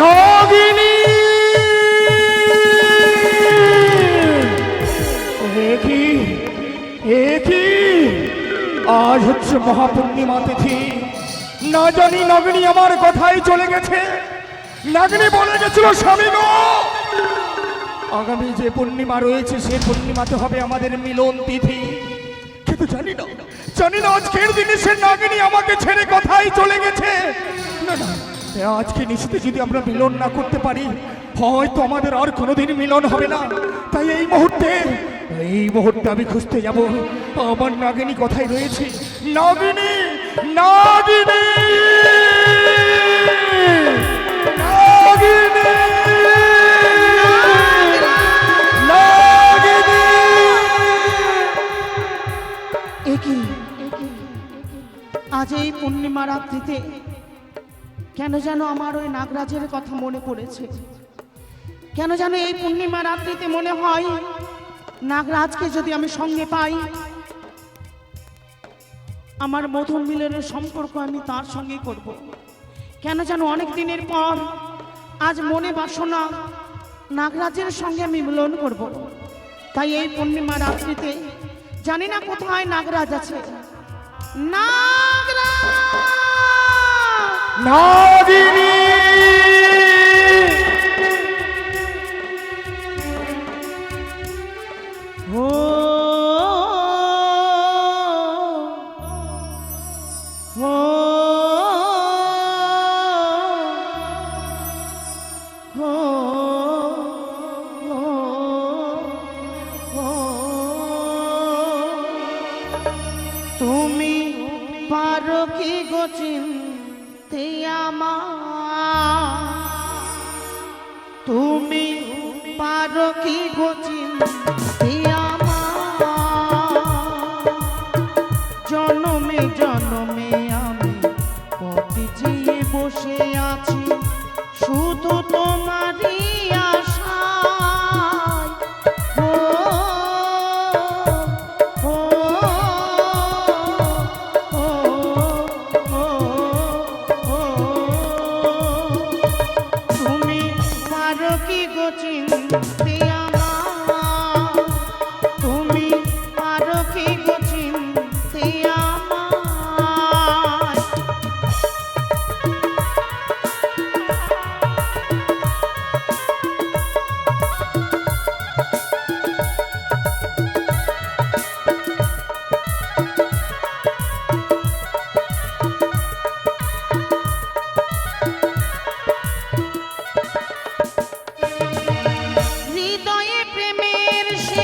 নাগিনী এ কি? এ আজ হচ্ছে মহাপূর্ণিমা তিথি। না জানি নাগিনী আমার কথাই চলে গেছে। নাগিনী বলে গেছিল, স্বামী আগামী যে পূর্ণিমা রয়েছে, সে পূর্ণিমাতে হবে আমাদের মিলন তিথি। কিন্তু জানি না জানি না আজকের দিনে সে নাগিনী আমাকে ছেড়ে কথাই চলে গেছে। না না আজকে নিশ্চিত যদি আমরা মিলন না করতে পারি, হয়তো আমাদের আর কোনোদিন মিলন হবে না। তাই এই মুহূর্তে এই মুহূর্তে আমি খুঁজতে যাব। আমার নাগিনী কোথায় রয়েছে? নাগিনী! নাগিনী! আজ এই পূর্ণিমা রাত্রিতে কেন যেন আমার ওই নাগরাজের কথা মনে পড়েছে কেন যেন এই পূর্ণিমা রাত্রিতে মনে হয়, নাগরাজকে যদি আমি সঙ্গে পাই, আমার মধুর মিলনের সম্পর্ক আমি তার সঙ্গে করব। কেন যেন অনেক দিনের পর আজ মনে বাসনা নাগরাজের সঙ্গে আমি মিলন করব। তাই এই পূর্ণিমা রাত্রিতে জানি না কোথায় নাগরাজ আছে নাগরাজ ও। তুমি পারো কি গচিন আমার তুমি পারো কি গো জনমে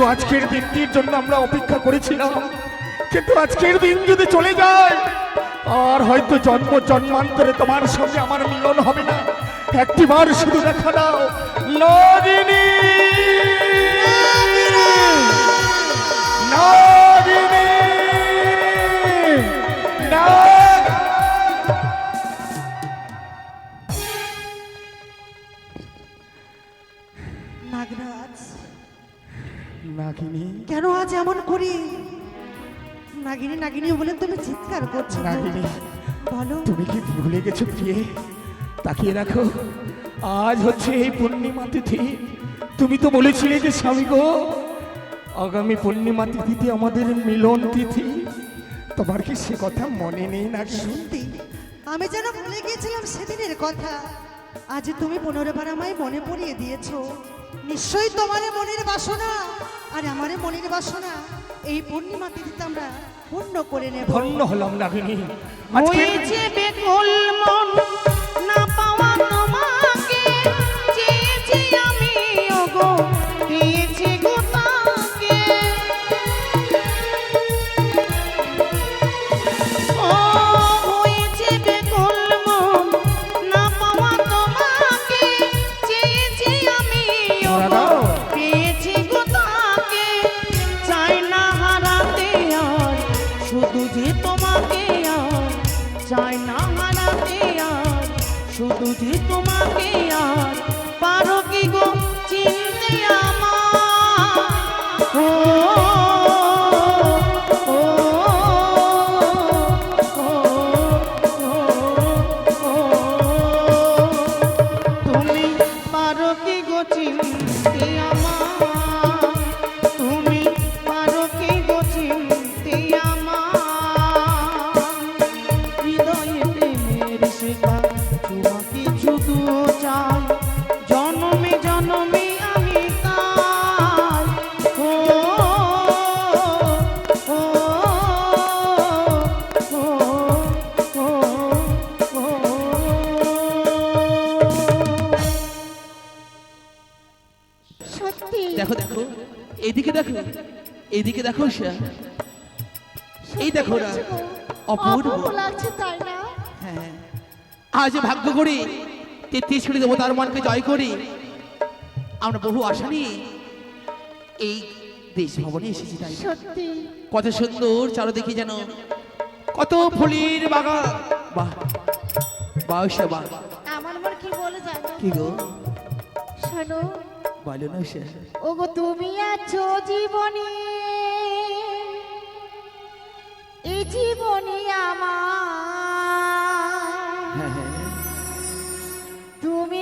শুধু আজকের দিনটির জন্য আমরা অপেক্ষা করেছিলাম। কিন্তু আজকের দিন যদি চলে যায়, আর হয়তো জন্ম জন্মান্তরে তোমার সঙ্গে আমার মিলন হবে না। একটিবার শুধু দেখা দাও নদিনী নাগিনী নাগিনী। কেন আজ এমন করি? নাগিনী নাগিনী বলে তুমি চিৎকার করছ? নাগিনী বলো। তুমি কি ভুলে গেছো প্রিয়ে? তাকিয়ে রাখো। আজ হচ্ছে এই পূর্ণিমা তিথি। তুমি তো বলেছিলে যে স্বামী গো আগামী পূর্ণিমা তিথিতে আমাদের মিলন তিথি। তোমার কি সে কথা মনে নেই নাকি সত্যি আমি যেন ভুলে গিয়েছিলাম সেদিনের কথা। আজ তুমি পুনর্বার আমায় মনে পড়িয়ে দিয়েছ। নিশ্চয়ই তোমার মনের বাসনা আর আমার মনের বাসনা এই পূর্ণিমা তিথিতে আমরা পূর্ণ করে নেব। ধন্য হলাম নাগিনী। হয়েছে বেকুল মন এদিকে দেখো এই দেখো না অপূর্ব। লাগছে তাই না? হ্যাঁ। আজ ভাগ্য করি তেত্রিশ কোটি দেবতার মনকে জয় করে। আমরা বহু আশা নিয়ে এই দেশ ভবনে এসেছি তাই? সত্যি। কত সুন্দর চারদিকে যেন কত ফুলের বাগান। বাহ। বাহ। আমার মন কি বলে জানো? কি গো? শোনো বলো না ওগো তুমি আছো জীবনে। এই জীবনে আমার। হ্যাঁ হ্যাঁ। তুমি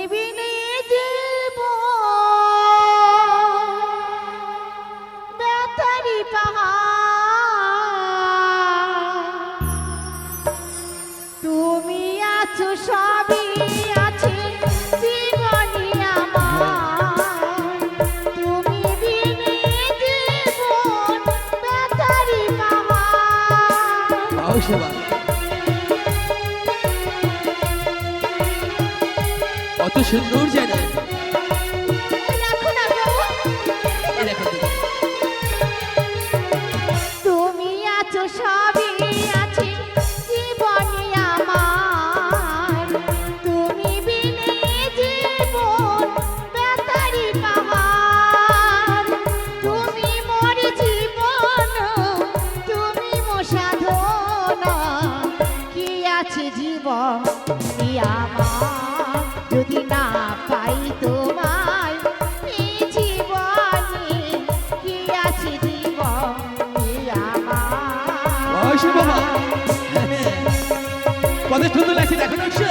লাগছে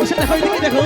দেখো না উষা উষা দেখো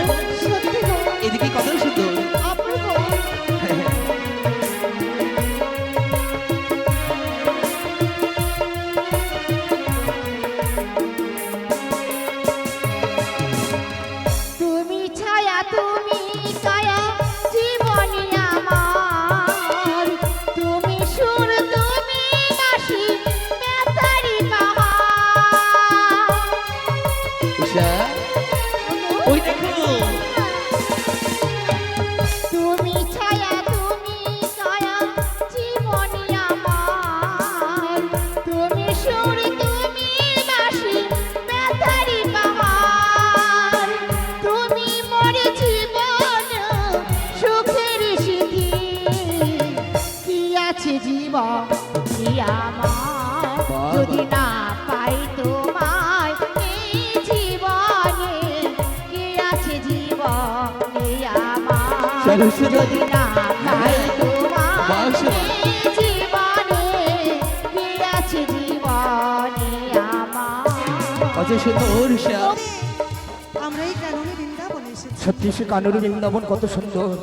কারণে বৃন্দাবনে এসেছি সত্যি সে কানুর বৃন্দাবন কত সুন্দর।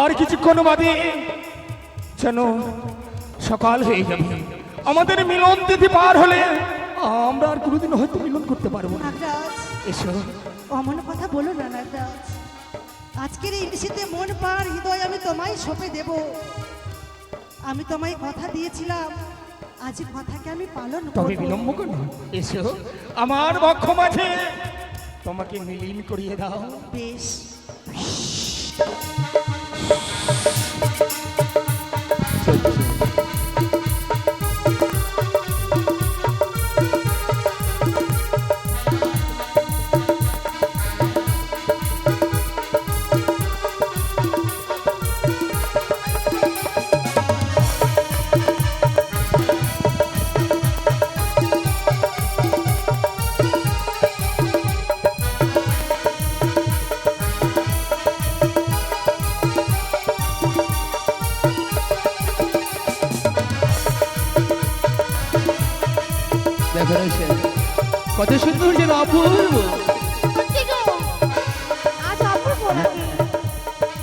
আর কিছুক্ষণ বাদে যেন সকাল হয়ে যাবে আমাদের মিলন তিথি পার হলে আমরা আর কোনোদিন হয়তো মিলন করতে পারব না। এসো। অমন কথা বলো না আজকের এই নিশিতে মন পার হৃদয় আমি তোমায় সঁপে দেব। আমি তোমায় কথা দিয়েছিলাম আজ কথাকে আমি পালন তবে বিলম্ব করো এসো আমার বক্ষ মাঝে। তোমাকে মিলিন করিয়ে দাও। বেশ।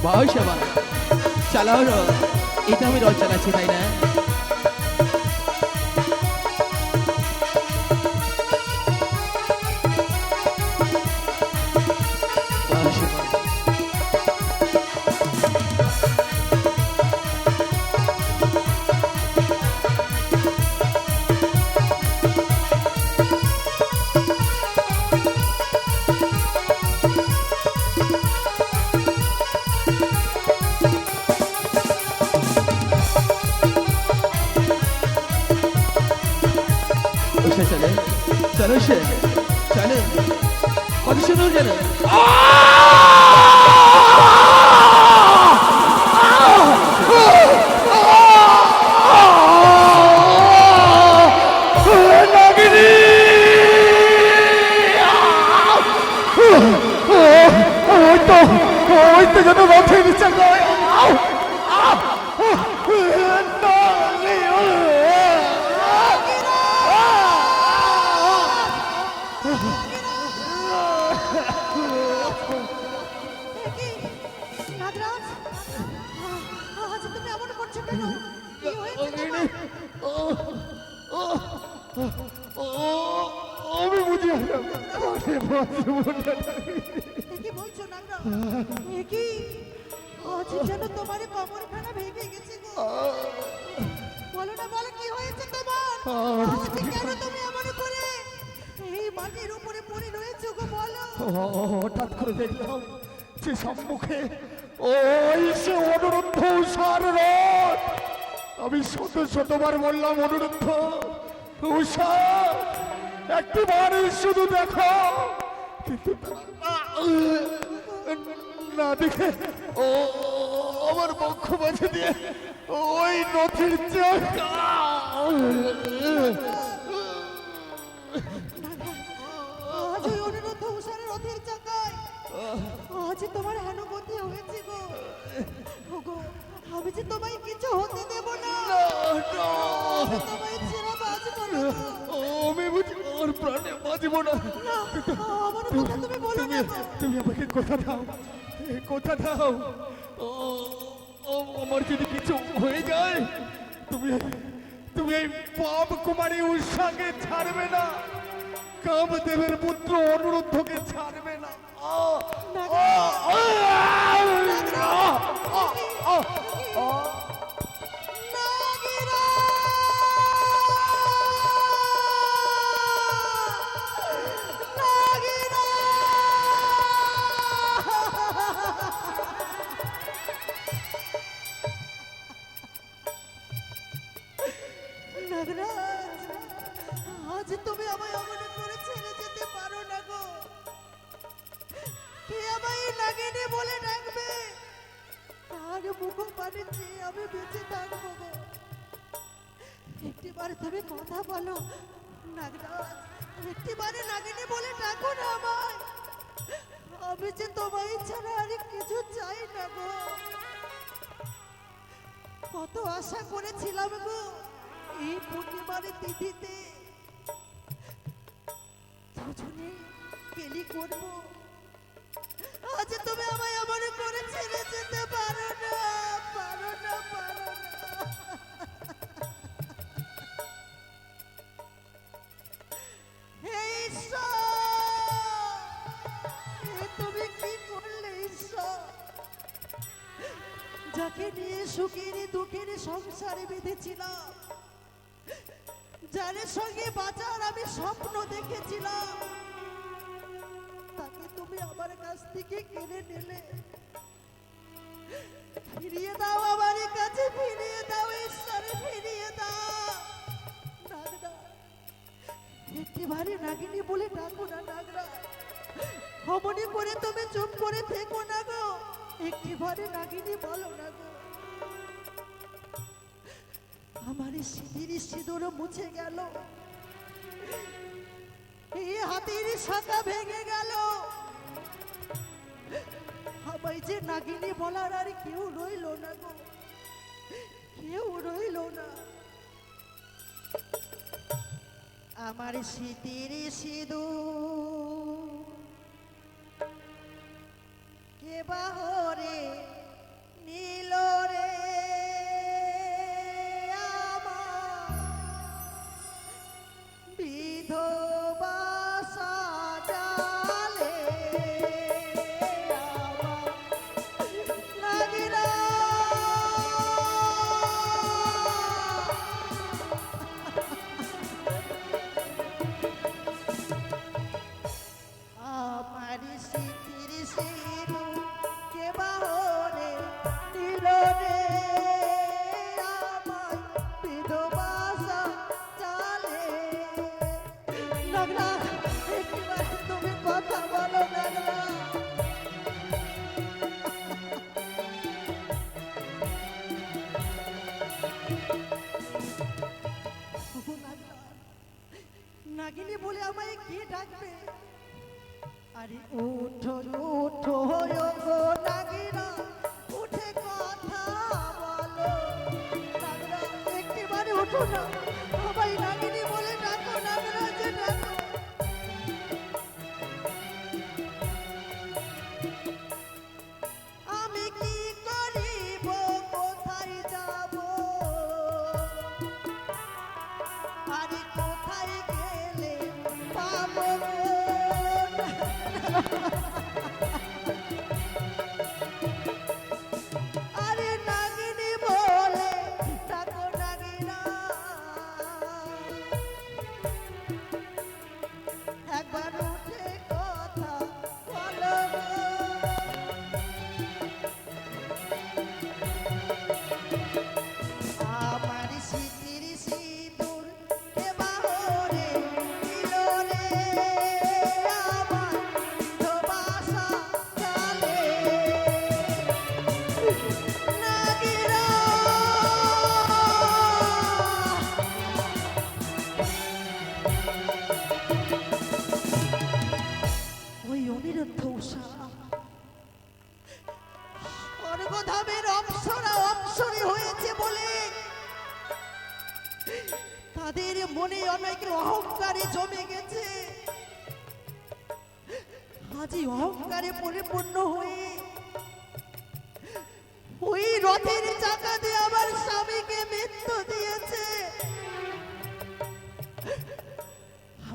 বয়স আমার চালাও এটা আমি রচনা চালাচ্ছি তাই না? বসে চলে চলো সে? চলে কত সুন্দর আজ তুমি এমন করছ কেন? কি হয়েছে তোমার? আমি বুঝি আরে বাঁচবো না। এ কি বলছো নাগরাজ এ কি? আজ যেন তোমার কমরখানা ভেঙে গেছে গো। বলো না বলো কি হয়েছে তোমার? আজ কেন তুমি এমন করে? এই মাটির উপরে পড়ে রয়েছো গো বলো। ও, হঠাৎ করে দেখলাম যে সম্মুখে অনুরুদ্ধ উষার রথ। আমি শত শতবার বললাম, অনুরুদ্ধ উষা একটিবার শুধু দেখো। না দেখে, ও, আমার বক্ষ মাঝে দিয়ে ওই নথির চোখ আজ তোমার হেনগতি হয়েছে গো। ওগো আমি যে তোমায় কিছু হতে দেব না। তোমায় ছেড়ে বাঁচবো না আমি বুঝি ওর প্রাণে বাঁচবো না। আমার কথা তুমি বলো না তুমি আমাকে কথা দাও কথা দাও। ও ও, আমার যদি কিছু হয়ে যায় তুমি তুমি এই পাপ কুমারী উৎসাকে ছাড়বে না। কামদেবের পুত্র অনুরুদ্ধকে ছাড়বে না আ, আ, আ, আ, মুখ পানে চেয়ে আমি বেঁচে থাকব একটিবার তুমি কথা বলো একটিবারে নাগিনী বলে ডাকো না আমায়। আমি যে তোমায় ছাড়া আর কিছু চাই না গো। কত আশা করেছিলাম গো এই পূর্ণিমার তিথিতে। দুজনে কেলি করব। আজ তুমি আমায় এমন করে ছেড়ে যেতে যাকে নিয়ে সুখের, দুঃখের সংসারে বেঁধেছিলাম। যার সঙ্গে বাঁচার আমি স্বপ্ন দেখেছিলাম। তাকে তুমি আমার কাছ থেকে কেড়ে নিলে ফিরিয়ে দাও আমার কাছে, ফিরিয়ে দাও ঈশ্বরে, ফিরিয়ে দাও। একেবারে নাগিনী বলে ডাকো না নাগরা। অমনি করে তুমি চুপ করে থেকো না গো। একটি একটিবারে নাগিনী বলো না গো। আমার এই সিঁদুর মুছে গেল। এই হাতির শাখা ভেঙে গেল। আমায় যে নাগিনী বলার আর কেউ রইল না গো। কেউ রইল না। আমার শীতের সিঁদুর কে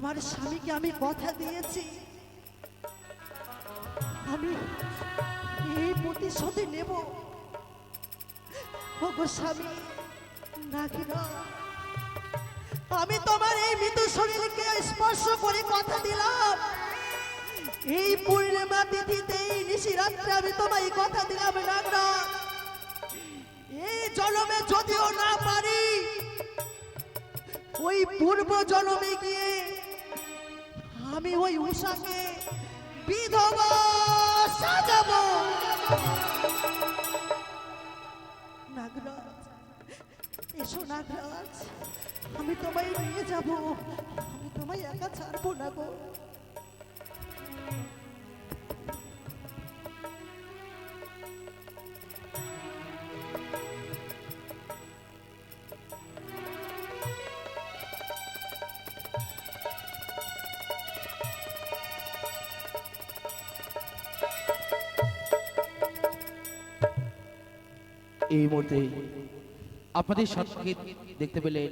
আমার স্বামীকে আমি কথা দিয়েছি। আমি এই প্রতিশোধে নেব। ওগো স্বামী নাগিনা আমি তোমার এই মৃত শরীরকে স্পর্শ করে কথা দিলাম। এই পূর্ণিমা তিথিতে, এই নিশিরাত্রে আমি তোমায় কথা দিলাম, নাগরা। এই জনমে যদিও না পারি, ওই পূর্ব জনমে গিয়ে আমি ওই উষাকে বিধবা সাজাবো। নাগরাজ, এসো নাগরাজ, আমি তোমায় নিয়ে যাব। আমি তোমায় একা ছাড়বো না গো। এই মুহূর্তে আপনাদের সঙ্গে দেখতে পেলেন